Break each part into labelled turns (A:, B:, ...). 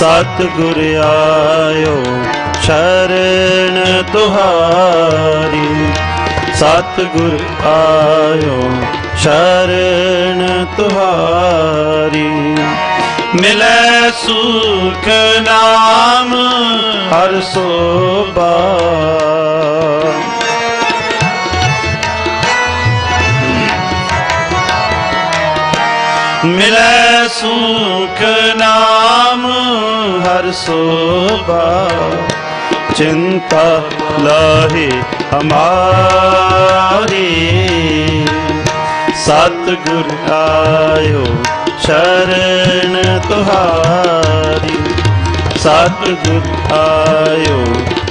A: ਸਤ ਗੁਰ ਆਇਓ, ਸ਼ਰਨ ਤੁਹਾਰੀ। ਸਤ ਗੁਰ ਆਇਓ, ਸ਼ਰਨ ਤੁਹਾਰੀ। ਮਿਲੈ ਸੁਖ ਨਾਮ, ਹਰ ਸੋਭਾ ਮਿਲੈ ਸੁਖ ਨਾਮ ਹਰ ਸੋਭਾ। ਚਿੰਤਾ ਲਾਹੇ ਹਮਾਰੀ। ਸਤ ਗੁਰ ਆਇਓ ਸ਼ਰਨ ਤੁਹਾਰੀ। ਸਤ ਗੁਰ ਆਇਓ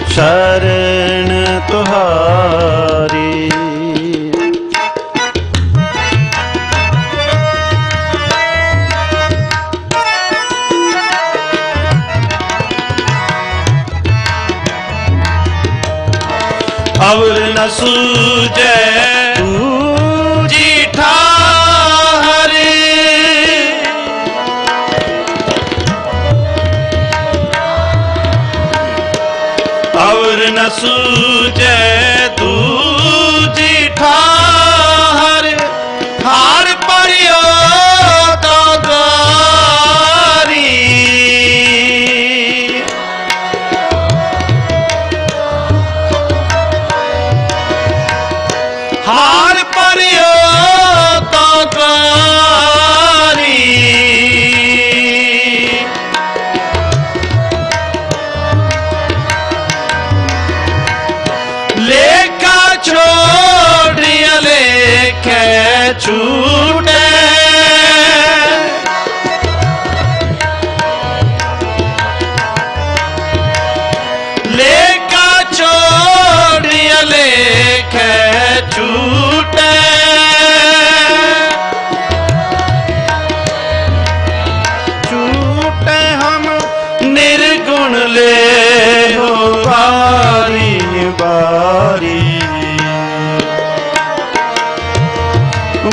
A: ਸ਼ਰਨ ਤੁਹਾਰੀ। ਅਵਰ ਨ ਸੂਜੈ ਤੂਜੀ ਠਾਰੇ ਅਵਰ ਨ ਸੂਜੈ ਤੂੰ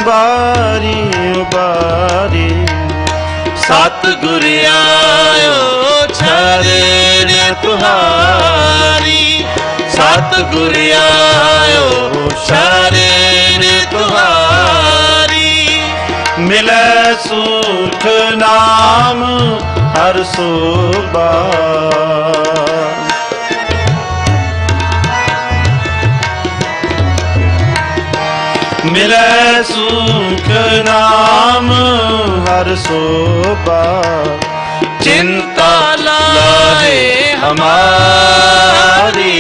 A: ਬਾਰੀ ਬਾਰੀ। ਸਤ ਗੁਰ ਆਇਓ ਛਰਨ ਤੁਹਾਰੀ। ਸਤ ਗੁਰ ਆਇਓ ਸ਼ਰਨ ਤੁਹਾਰੀ। ਮਿਲੈ ਸੁਖ ਨਾਮ, ਹਰ ਸੋਭਾ ਮਿਲੈ ਸੁਖ ਨਾਮ ਹਰ ਸੋਭਾ। ਚਿੰਤਾ ਲਾਏ ਹਮਾਰੀ।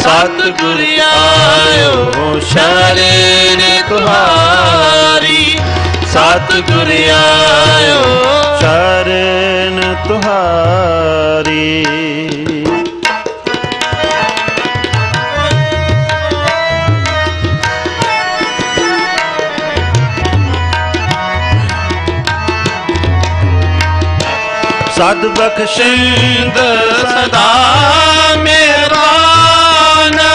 A: ਸਤ ਗੁਰ ਆਇਓ ਸ਼ਰਨ ਤੁਹਾਰੀ ਸਤ ਗੁਰ ਆਇਓ ਸਦ ਬਖਸ਼ਿੰਦ ਸਦਾ ਮੇਰਾ ਨਾ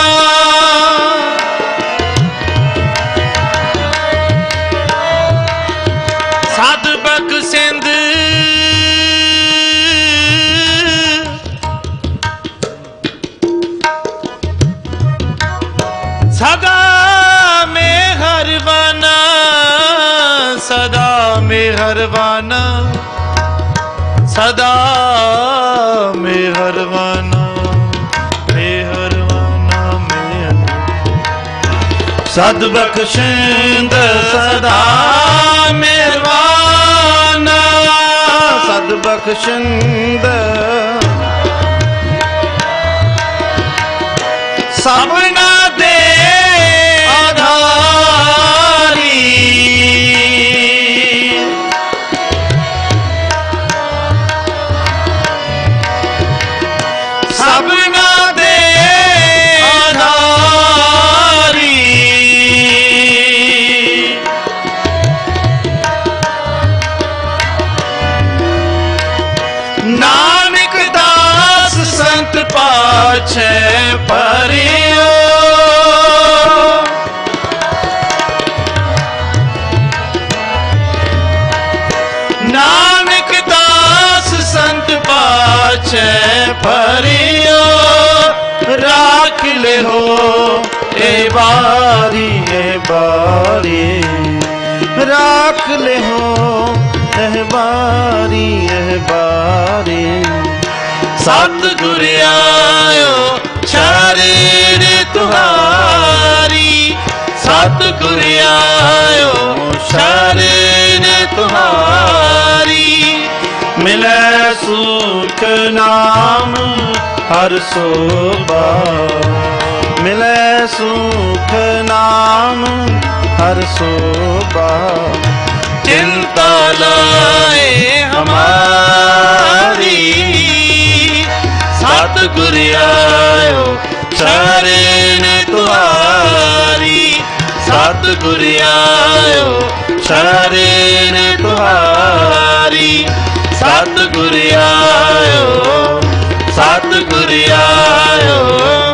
A: ਸਦ ਬਖਸ਼ਿੰਦ। ਸਦਾ ਮਿਹਰਬਾਨਾ ਸਦਾ ਮਿਹਰਬਾਨਾ। ਸਦਾ ਮਿਹਰਬਾਨਾ ਮਿਹਰਬਾਨਾ ਮਿਹਰ ਸਦ ਬਖਸ਼ਿੰਦ ਸਦਾ ਮਿਹਰਬਾਨਾ ਸਦ ਬਖਸ਼ਿੰਦ। ਸਭਨਾ ਨਾਨਕ ਦਸ ਸੰਤ ਪਾਛੇ ਪਰਿਓ। ਨਾਨਕ ਦਾਸ ਸੰਤ ਪਾਛੇ ਪਰਿਓ। ਰਾਖ ਲਿਓ ਏ ਬਾਰੀ ਏ ਬਾਰੀ ਰਾਖ ਲਿਓ ਇਹ ਬਾਰੀ ਇਹ ਬਾਰੀ ਸਤਿਗੁਰ ਆਇਓ ਸ਼ਰਨ ਤੁਹਾਰੀ। ਸਤਿਗੁਰ ਆਇਓ ਸ਼ਰਨ ਤੁਹਾਰੀ। ਮਿਲੈ ਸੁਖ ਨਾਮ ਹਰ ਸੋਭਾ। ਮਿਲੈ ਸੁਖ ਨਾਮ ਹਰ ਸੋਭਾ। ਚਿੰਤਾ ਲਾਏ ਹਮਾਰੀ ਸਤਿਗੁਰ ਆਇਓ ਸ਼ਰਨ ਤੁਹਾਰੀ ਸਤਿਗੁਰ ਆਇਓ ਸ਼ਰਨ ਤੁਹਾਰੀ ਸਤਿਗੁਰ ਆਇਓ ਸਤਿਗੁਰ ਆਇਓ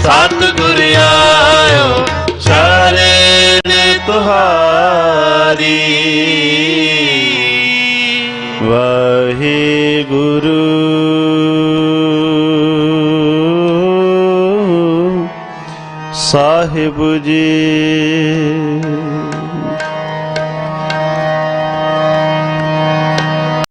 A: ਸਤਿਗੁਰ ਆਇਓ ਸ਼ਰਨ ਤੁਹਾਰੀ ਵਾਹਿਗੁਰੂ। ਸਾਹਿਬ ਜੀ।